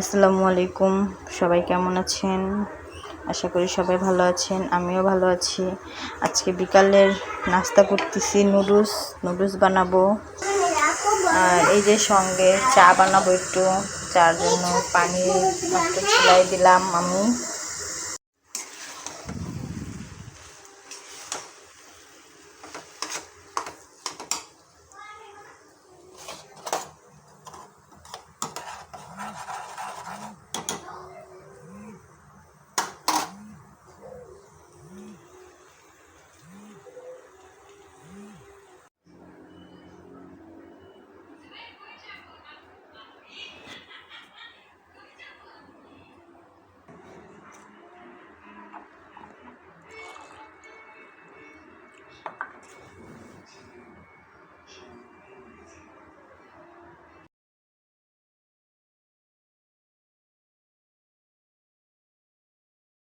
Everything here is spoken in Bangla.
আসসালামু আলাইকুম। সবাই কেমন আছেন? আশা করি সবাই ভালো আছেন, আমিও ভালো আছি। আজকে বিকালের নাস্তা করতেছি, নুডলস নুডলস বানাবো। আর এই যে সঙ্গে চা বানাবো একটু, চার জন্য পানি একটু ছিলাই দিলাম আমি।